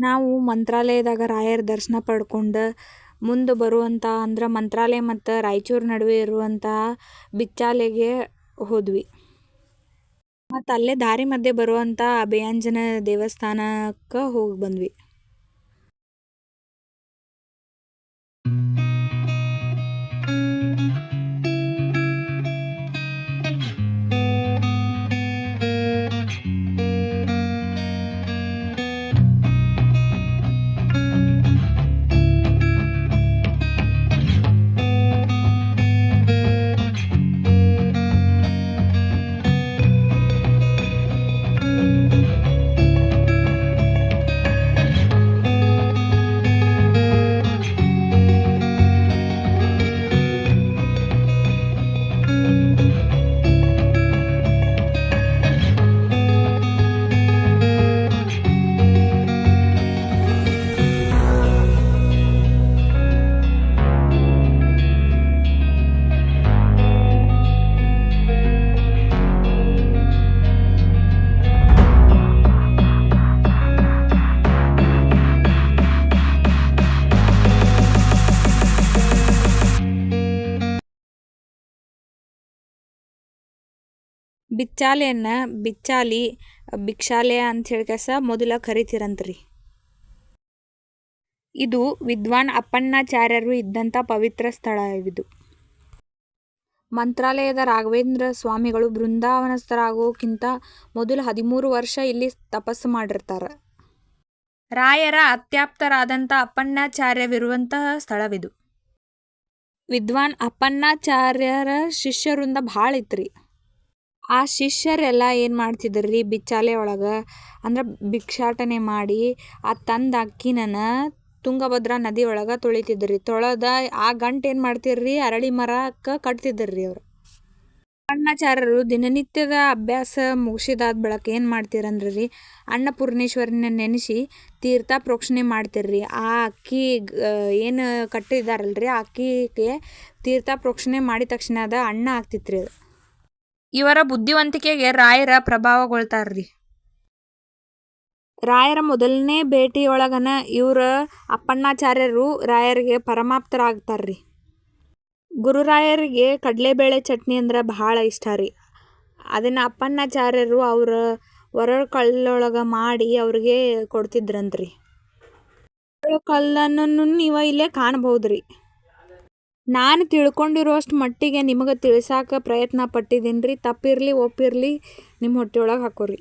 ನಾವು ಮಂತ್ರಾಲಯದಾಗ ರಾಯರ ದರ್ಶನ ಪಡ್ಕೊಂಡು ಮುಂದೆ ಬರುವಂಥ ಅಂದ್ರೆ ಮಂತ್ರಾಲಯ ಮತ್ತು ರಾಯಚೂರು ನಡುವೆ ಇರುವಂಥ ಬಿಚ್ಚಾಲೆಗೆ ಹೋದ್ವಿ. ಮತ್ತು ಅಲ್ಲೇ ದಾರಿ ಮಧ್ಯೆ ಬರುವಂಥ ಅಭಯಾಂಜನ ದೇವಸ್ಥಾನಕ್ಕೆ ಹೋಗಿ ಬಂದ್ವಿ. ಬಿಚ್ಚಾಲೆಯನ್ನ ಬಿಚ್ಚಾಲಿ ಭಿಕ್ಷಾಲಯ ಅಂತ ಹೇಳ್ಕೆಸ ಮೊದಲ ಕರಿತಿರಂತ್ರಿ. ಇದು ವಿದ್ವಾನ್ ಅಪ್ಪಣ್ಣಾಚಾರ್ಯರು ಇದ್ದಂಥ ಪವಿತ್ರ ಸ್ಥಳ ಇದು ಮಂತ್ರಾಲಯದ ರಾಘವೇಂದ್ರ ಸ್ವಾಮಿಗಳು ಬೃಂದಾವನಸ್ಥರಾಗೋಕ್ಕಿಂತ ಮೊದಲು ಹದಿಮೂರು ವರ್ಷ ಇಲ್ಲಿ ತಪಸ್ಸು ಮಾಡಿರ್ತಾರೆ. ರಾಯರ ಅತ್ಯಾಪ್ತರಾದಂಥ ಅಪ್ಪಣ್ಣಾಚಾರ್ಯವಿರುವಂತಹ ಸ್ಥಳವಿದು. ವಿದ್ವಾನ್ ಅಪ್ಪಣ್ಣಾಚಾರ್ಯರ ಶಿಷ್ಯರಿಂದ ಭಾಳ ಇತ್ರಿ. ಆ ಶಿಷ್ಯರೆಲ್ಲ ಏನು ಮಾಡ್ತಿದ್ರಿ ಬಿಚ್ಚಾಲೆ ಒಳಗೆ? ಅಂದ್ರೆ ಭಿಕ್ಷಾಟನೆ ಮಾಡಿ ಆ ತಂದ ಅಕ್ಕಿನ ತುಂಗಭದ್ರಾ ನದಿ ಒಳಗೆ ತೊಳಿತಿದ್ರಿ. ತೊಳೆದ ಆ ಗಂಟು ಏನು ಮಾಡ್ತಿರ್ರಿ? ಅರಳಿ ಮರಕ್ಕೆ ಕಟ್ತಿದ್ರು ರೀ ಅವರು. ಅಣ್ಣಾಚಾರ್ಯರು ದಿನನಿತ್ಯದ ಅಭ್ಯಾಸ ಮುಗಿಸಿದಾದ ಬಳಕ ಏನು ಮಾಡ್ತೀರಂದ್ರೆ ರೀ ಅನ್ನಪೂರ್ಣೇಶ್ವರಿನ ನೆನೆಸಿ ತೀರ್ಥ ಪ್ರೋಕ್ಷಣೆ ಮಾಡ್ತಿರ್ರಿ. ಆ ಅಕ್ಕಿ ಏನು ಕಟ್ಟಿದಾರಲ್ರಿ? ಆ ಅಕ್ಕಿಗೆ ತೀರ್ಥ ಪ್ರೋಕ್ಷಣೆ ಮಾಡಿದ ತಕ್ಷಣ ಅದು ಅಣ್ಣ ಆಗ್ತಿತ್ತು ರೀ ಅದು. ಇವರ ಬುದ್ಧಿವಂತಿಕೆಗೆ ರಾಯರ ಪ್ರಭಾವಗೊಳ್ತಾರ್ರಿ. ರಾಯರ ಮೊದಲನೇ ಭೇಟಿಯೊಳಗನ ಇವರ ಅಪ್ಪಣ್ಣಾಚಾರ್ಯರು ರಾಯರಿಗೆ ಪರಮಾಪ್ತರಾಗ್ತಾರ್ರಿ. ಗುರುರಾಯರಿಗೆ ಕಡಲೆಬೇಳೆ ಚಟ್ನಿ ಅಂದ್ರೆ ಬಹಳ ಇಷ್ಟ ರೀ. ಅದನ್ನು ಅಪ್ಪಣ್ಣಾಚಾರ್ಯರು ಅವರ ಒರಳು ಕಲ್ಲೊಳಗೆ ಮಾಡಿ ಅವ್ರಿಗೆ ಕೊಡ್ತಿದ್ರಂತ್ರಿ. ಒರಳು ಕಲ್ಲನ್ನು ನೀವು ಇಲ್ಲೇ ಕಾಣ್ಬೋದು ನಾನು ತಿಳ್ಕೊಂಡಿರೋಷ್ಟು ಮಟ್ಟಿಗೆ ನಿಮಗೆ ತಿಳಿಸಾಕ ಪ್ರಯತ್ನ ಪಟ್ಟಿದ್ದೀನಿ ರೀ. ತಪ್ಪಿರಲಿ ಒಪ್ಪಿರಲಿ ನಿಮ್ಮ ಹೊಟ್ಟೆಯೊಳಗೆ ಹಾಕೋರಿ.